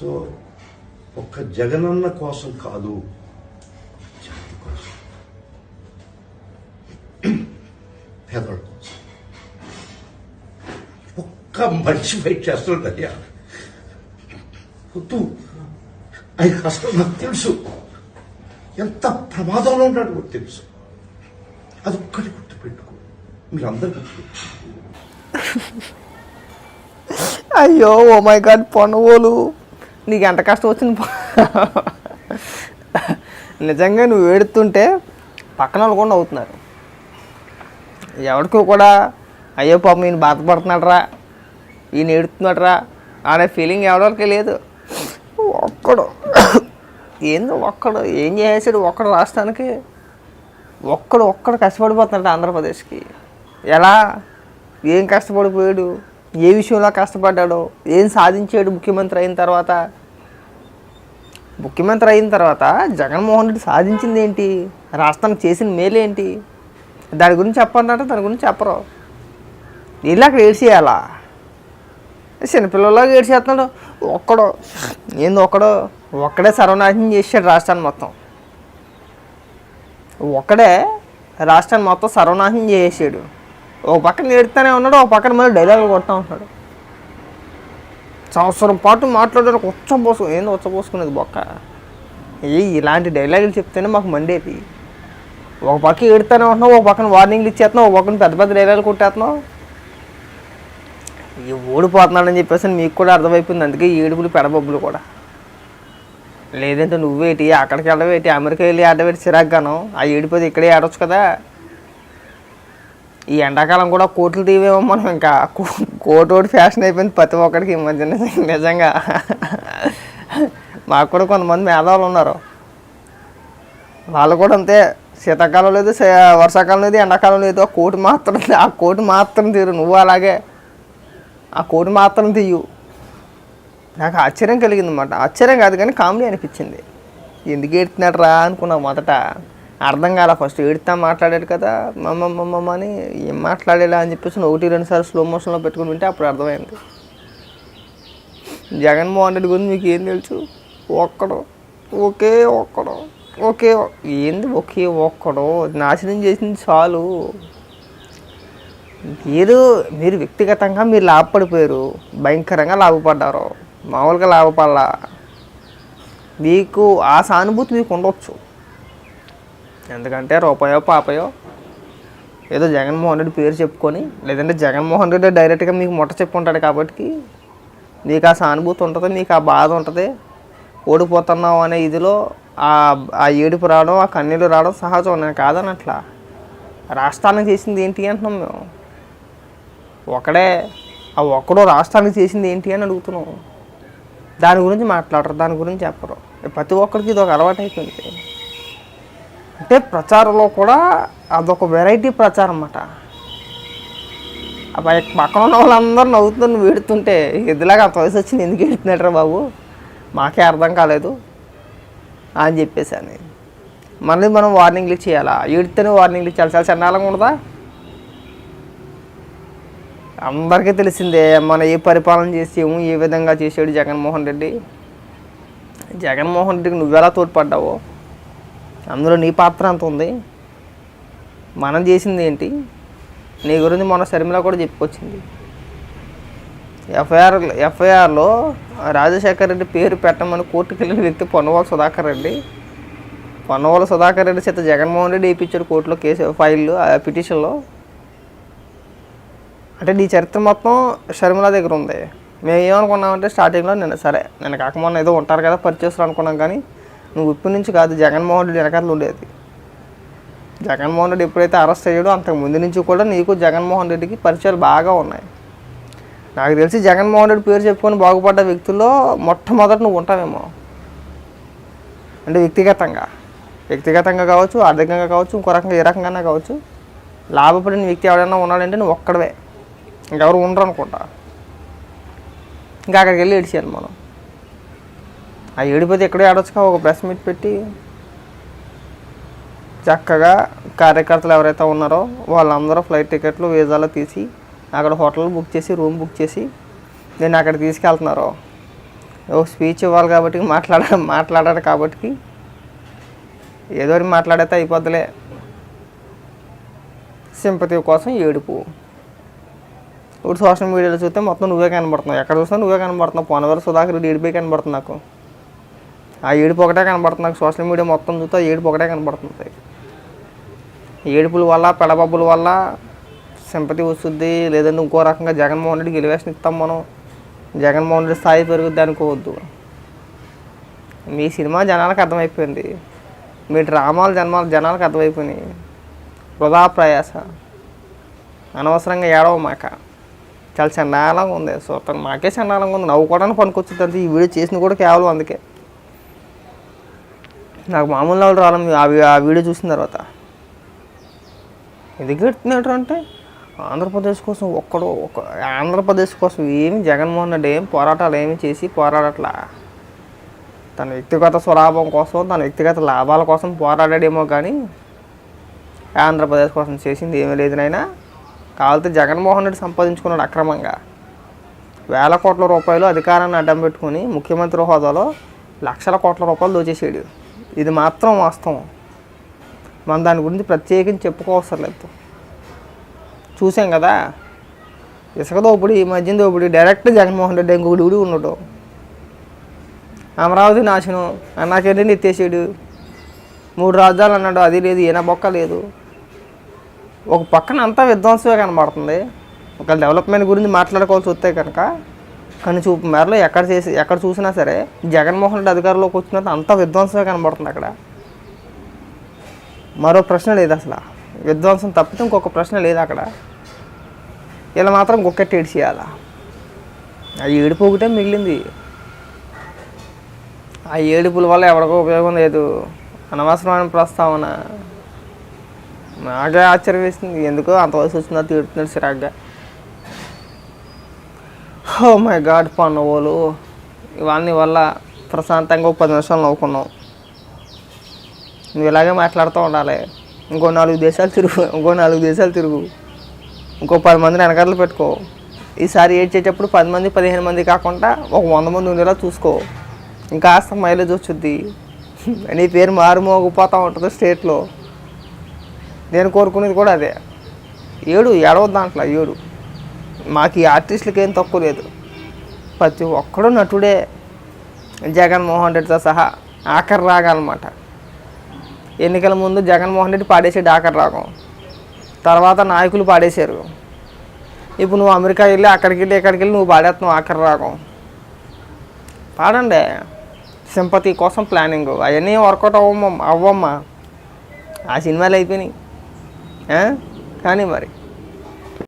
So ఒక్క జగనన్న కోసం కాదు జాతి కోసం. పేదల కోసం. ఒక్క మనిషి ఫైట్ చేస్తున్నాడు అయ్యా వద్దు. ఆయన కష్టం నాకు తెలుసు. ఎంత ప్రమాదంలో ఉన్నాడు కూడా తెలుసు. అది ఒక్కటి గుర్తుపెట్టుకో. మీరందరూ గుర్తుపెట్టుకో. అయ్యో oh ఓ మై గాడ్ పనువులు. నీకు ఎంత కష్టం వచ్చింది నిజంగా నువ్వు ఏడుతుంటే పక్కన వాళ్ళు కూడా అవుతున్నారు ఎవరికి కూడా అయ్యో పాపం ఈయన బాధపడుతున్నాడరా ఈయన ఏడుతున్నాడరా అనే ఫీలింగ్ ఎవరికి లేదు. ఒక్కడు ఏంది ఒక్కడు ఏం చేసాడు ఒక్కడు రాష్ట్రానికి? ఒక్కడు ఒక్కడు కష్టపడిపోతున్నాడు ఆంధ్రప్రదేశ్కి. ఎలా? ఏం కష్టపడిపోయాడు? ఏ విషయంలో కష్టపడ్డాడో ఏం సాధించాడు ముఖ్యమంత్రి అయిన తర్వాత? ముఖ్యమంత్రి అయిన తర్వాత జగన్మోహన్ రెడ్డి సాధించింది ఏంటి? రాష్ట్రానికి చేసిన మేలేంటి దాని గురించి చెప్పండి దాని గురించి చెప్పరు. వీళ్ళు అక్కడ ఏడ్చేయాలా చిన్నపిల్లలాగా ఏడ్చేస్తున్నాడు ఒక్కడు ఏంది ఒక్కడు? ఒక్కడే సర్వనాశనం చేశాడు రాష్ట్రాన్ని మొత్తం. ఒక్కడే రాష్ట్రాన్ని మొత్తం సర్వనాశనం చేసాడు ఒక పక్కన ఏడుతానే ఉన్నాడు ఒక పక్కన మళ్ళీ డైలాగులు కొడతా ఉంటాడు. సంవత్సరం పాటు మాట్లాడడానికి ఉచ్చం ఏంది ఏందో ఉచ్చ పోసుకునేది బొక్క? ఏ ఇలాంటి డైలాగులు చెప్తేనే మాకు మండేది ఒక పక్క ఏడుతానే ఉంటున్నావు ఒక పక్కన వార్నింగ్లు ఇచ్చేస్తున్నావు ఒక పక్కన పెద్ద పెద్ద డైలాగులు కొట్టేస్తున్నావు. ఈ ఓడిపోతున్నాడని చెప్పేసి మీకు కూడా అర్థమైపోయింది అందుకే ఈ ఏడుపులు పెడబొబ్బులు కూడా. లేదంటే నువ్వేటి అక్కడికి వెళ్ళవేటి అమెరికా వెళ్ళి ఆడవేటి చిరాగ్గాను? ఆ ఏడిపోతే ఇక్కడే ఆడొచ్చు కదా. ఈ ఎండాకాలం కూడా కోట్లు తీవేమో మనం ఇంకా. కో- కోటోటి ఫ్యాషన్ అయిపోయింది ప్రతి ఒక్కడికి ఈ మధ్య నిజంగా- మాకు కూడా కొంతమంది మేధావులు ఉన్నారు. వాళ్ళు కూడా అంతే. శీతాకాలం లేదు వర్షాకాలం లేదు ఎండాకాలం లేదు. ఆ కోటి మాత్రం ఆ కోటి మాత్రం తీరు. నువ్వు అలాగే. ఆ కోటి మాత్రం తీయు. నాకు ఆశ్చర్యం కలిగింది అన్నమాట ఆశ్చర్యం కాదు కానీ కామెడీ అనిపించింది. ఎందుకు ఏడుతున్నాడు రా అనుకున్నా మొదట. అర్థం కాల ఫస్ట్ ఏడుతా మాట్లాడాడు కదా మమ్మ మమ్మ అని ఏం మాట్లాడేలా అని చెప్పేసి ఒకటి రెండు సార్లు స్లో మోషన్లో పెట్టుకుని వింటే అప్పుడు అర్థమైంది. జగన్మోహన్ రెడ్డి గురించి మీకు ఏం తెలుసు? ఒక్కడు ఒకే ఒక్కడు ఒకే ఏంది ఒకే ఒక్కడు? నాశనం చేసింది చాలు. మీరు మీరు వ్యక్తిగతంగా మీరు లాభపడిపోయారు భయంకరంగా లాభపడ్డారు మామూలుగా లాభపడాల. మీకు ఆ సానుభూతి మీకు ఉండొచ్చు. ఎందుకంటే రూపాయో పాపయో ఏదో జగన్మోహన్ రెడ్డి పేరు చెప్పుకొని లేదంటే జగన్మోహన్ రెడ్డి డైరెక్ట్గా మీకు ముట్ట చెప్పుకుంటాడు కాబట్టి మీకు ఆ సానుభూతి ఉంటుంది మీకు ఆ బాధ ఉంటుంది ఓడిపోతున్నావు అనే ఇదిలో ఆ ఆ ఏడుపు రావడం ఆ కన్నీళ్ళు రావడం సహజం నేను కాదనట్లా. రాష్ట్రానికి చేసింది ఏంటి అంటున్నాం మేము. ఒకడే ఆ ఒక్కడో రాష్ట్రానికి చేసింది ఏంటి అని అడుగుతున్నాం. దాని గురించి మాట్లాడరు దాని గురించి చెప్పరు. ప్రతి ఒక్కరికి ఇది ఒక అలవాటు అయిపోయింది అంటే ప్రచారంలో కూడా అదొక వెరైటీ ప్రచారం అన్నమాట పక్కన ఉన్న వాళ్ళందరూ నవ్వుతూ నువ్వు ఏడుతుంటే ఎదులాగా అంత వయసు వచ్చింది ఎందుకు ఏడుతున్నాడరా బాబు? మాకే అర్థం కాలేదు అని చెప్పేసాను మళ్ళీ మనం వార్నింగ్లు ఇచ్చేయాలా ఏడితేనే వార్నింగ్లు ఇచ్చేయాలి చాలా చండాలంగా ఉండదా అందరికీ తెలిసిందే మన ఏ పరిపాలన చేసాము ఏ విధంగా చేసాడు జగన్మోహన్ రెడ్డి. జగన్మోహన్ రెడ్డికి నువ్వెలా తోడ్పడ్డావో? అందులో నీ పాత్ర అంత ఉంది. మనం చేసింది ఏంటి? నీ గురించి మొన్న శర్మిల కూడా చెప్పుకొచ్చింది. ఎఫ్ఐఆర్ ఎఫ్ఐఆర్లో రాజశేఖర్ రెడ్డి పేరు పెట్టమని కోర్టుకు వెళ్ళిన వ్యక్తి పొన్నవాళ్ళ సుధాకర్ రెడ్డి. పొన్నవాళ్ళ సుధాకర్ రెడ్డి చేత జగన్మోహన్ రెడ్డి వేయించాడు కోర్టులో కేసు ఫైల్ ఆ పిటిషన్లో. అంటే నీ చరిత్ర మొత్తం షర్మిల దగ్గర ఉంది. మేము ఏమనుకున్నామంటే స్టార్టింగ్లో నేను సరే నేను కాకమొన్న ఏదో ఉంటారు కదా పర్చేస్తారు అనుకున్నాం కానీ నువ్వు ఇప్పటి నుంచి కాదు జగన్మోహన్ రెడ్డి వెనకాల ఉండేది. జగన్మోహన్ రెడ్డి ఎప్పుడైతే అరెస్ట్ అయ్యాడో అంతకు ముందు నుంచి కూడా నీకు జగన్మోహన్ రెడ్డికి పరిచయాలు బాగా ఉన్నాయి. నాకు తెలిసి జగన్మోహన్ రెడ్డి పేరు చెప్పుకొని బాగుపడ్డ వ్యక్తుల్లో మొట్టమొదటి నువ్వు ఉంటావేమో. అంటే వ్యక్తిగతంగా. వ్యక్తిగతంగా కావచ్చు ఆర్థికంగా కావచ్చు ఇంకో రకంగా ఏ రకంగానే కావచ్చు లాభపడిన వ్యక్తి ఎవరైనా ఉన్నాడంటే నువ్వు ఒక్కడవే. ఇంకెవరు ఉండరు అనుకుంటా ఇంకా అక్కడికి వెళ్ళి ఏడిచేయాలి మనం. ఆ ఏడిపోతే ఎక్కడే ఆడొచ్చుగా ఒక ప్రెస్ మీట్ పెట్టి చక్కగా కార్యకర్తలు ఎవరైతే ఉన్నారో వాళ్ళందరూ ఫ్లైట్ టికెట్లు వీజాలో తీసి అక్కడ హోటల్ బుక్ చేసి రూమ్ బుక్ చేసి నేను అక్కడ తీసుకెళ్తున్నారు. ఓ స్పీచ్ ఇవ్వాలి కాబట్టి మాట్లాడ మాట్లాడారు కాబట్టి ఏదో మాట్లాడైతే మాట్లాడితే అయిపోద్దిలే. సింపతి కోసం ఏడుపు. ఇప్పుడు సోషల్ మీడియాలో చూస్తే మొత్తం నువ్వే కనబడుతున్నావు. ఎక్కడ చూసినా నువ్వే కనబడుతున్నావు. పోనవరం సుధాకర్ రెడ్డి ఏడిపోయి కనబడుతుంది నాకు. ఆ ఏడుపు ఒకటే కనబడుతుంది నాకు సోషల్ మీడియా మొత్తం చూస్తే ఆ ఏడుపు ఒకటే కనబడుతుంది. ఏడుపుల వల్ల పెడబబ్బుల వల్ల సింపతి వస్తుంది లేదంటే ఇంకో రకంగా జగన్మోహన్ రెడ్డికి ఎలివేషన్ ఇస్తాం మనం. జగన్మోహన్ రెడ్డి స్థాయి పెరుగుద్ది అనుకోవద్దు. మీ సినిమా జనాలకు అర్థమైపోయింది. మీ డ్రామాలు జన్మాలు జనాలకు అర్థమైపోయినాయి. వృధా ప్రయాస. అనవసరంగా ఏడవ మాక. చాలా చండాలంగా ఉంది. సో మాకే చండాలంగా ఉంది. నవ్వుకోవడానికి పనికొచ్చింది ఈ వీడియో చేసిన కూడా కేవలం అందుకే. నాకు మామూలు నవ్వులు అవి ఆ వీడియో చూసిన తర్వాత. ఎందుకు అంటే ఆంధ్రప్రదేశ్ కోసం ఒక్కడు ఒక ఆంధ్రప్రదేశ్ కోసం ఏమి జగన్మోహన్ రెడ్డి ఏం పోరాటాలు ఏమి చేసి పోరాడట్లా? తన వ్యక్తిగత స్వలాభం కోసం తన వ్యక్తిగత లాభాల కోసం పోరాడాడేమో కానీ ఆంధ్రప్రదేశ్ కోసం చేసింది ఏమీ లేదు నైనా కావాలంటే జగన్మోహన్ రెడ్డి సంపాదించుకున్నాడు అక్రమంగా. వేల కోట్ల రూపాయలు అధికారాన్ని అడ్డం పెట్టుకుని ముఖ్యమంత్రి హోదాలో లక్షల కోట్ల రూపాయలు దోచేసాడు. ఇది మాత్రం వాస్తవం. మనం దాని గురించి ప్రత్యేకించి చెప్పుకోవసరం లేదు. చూసాం కదా? ఇసుక దోపిడి ఈ మధ్యన దోపిడి డైరెక్ట్ జగన్మోహన్ రెడ్డి ఇంకొకటి ఊడి ఉన్నాడు. అమరావతి నాశనం అన్నాకెళ్ళి ఎత్తేసాడు. మూడు రాజ్యాలు అన్నాడు అది లేదు ఈయన బొక్క లేదు. ఒక పక్కన అంతా విధ్వంసమే కనబడుతుంది. ఒక డెవలప్మెంట్ గురించి మాట్లాడుకోవాల్సి వస్తే కనుక కానీ చూపు మేరలో ఎక్కడ చేసి ఎక్కడ చూసినా సరే జగన్మోహన్ రెడ్డి అధికారంలోకి వచ్చినట్టు అంతా విధ్వంసమే కనబడుతుంది అక్కడ. మరో ప్రశ్న లేదు అసలు. విధ్వంసం తప్పితే ఇంకొక ప్రశ్న లేదు అక్కడ. ఇలా మాత్రం గొక్కెట్టి ఏడ్చేయాలా? ఆ ఏడుపు ఒకటే మిగిలింది. ఆ ఏడుపుల వల్ల ఎవరికో ఉపయోగం లేదు. అనవసరమైన ప్రస్తావన. నాకే ఆశ్చర్యం వేసింది. ఎందుకో అంత వయసు వచ్చిందో తీడుతున్నాడు సిరాగ్గా Oh హో మై గాడ్ పన్నవోలు ఇవన్నీ వల్ల ప్రశాంతంగా ఒక పది నిమిషాలు నవ్వుకున్నాం. నువ్వు ఇలాగే మాట్లాడుతూ ఉండాలి. ఇంకో నాలుగు దేశాలు తిరుగు. ఇంకో నాలుగు దేశాలు తిరుగు. ఇంకో పది మందిని వెనకట్లు పెట్టుకో. ఈసారి ఏడ్చేటప్పుడు పది మంది పదిహేను మంది కాకుండా ఒక వంద మంది ఉండేలా చూసుకో. ఇంకా కాస్త మైలేజ్ వచ్చుద్ది. నీ పేరు మారుమోగిపోతూ ఉంటుంది స్టేట్లో. నేను కోరుకునేది కూడా అదే. ఏడు ఏడవ దాంట్లో ఏడు. మాకు ఈ ఆర్టిస్టులకి ఏం తక్కువ లేదు. ప్రతి ఒక్కడు నటుడే. జగన్మోహన్ రెడ్డితో సహా ఆఖరి రాగాలన్నమాట. ఎన్నికల ముందు జగన్మోహన్ రెడ్డి పాడేసాడు ఆఖరి రాగం. తర్వాత నాయకులు పాడేశారు. ఇప్పుడు నువ్వు అమెరికా వెళ్ళి అక్కడికి వెళ్ళి ఎక్కడికి వెళ్ళి నువ్వు పాడేస్తున్నావు ఆఖరి రాగం. పాడండి. సింపతి కోసం ప్లానింగ్. అవన్నీ వర్కౌట్ అవ్వమ్మ అవ్వమ్మా. ఆ సినిమాలు అయిపోయినాయి. కానీ మరి.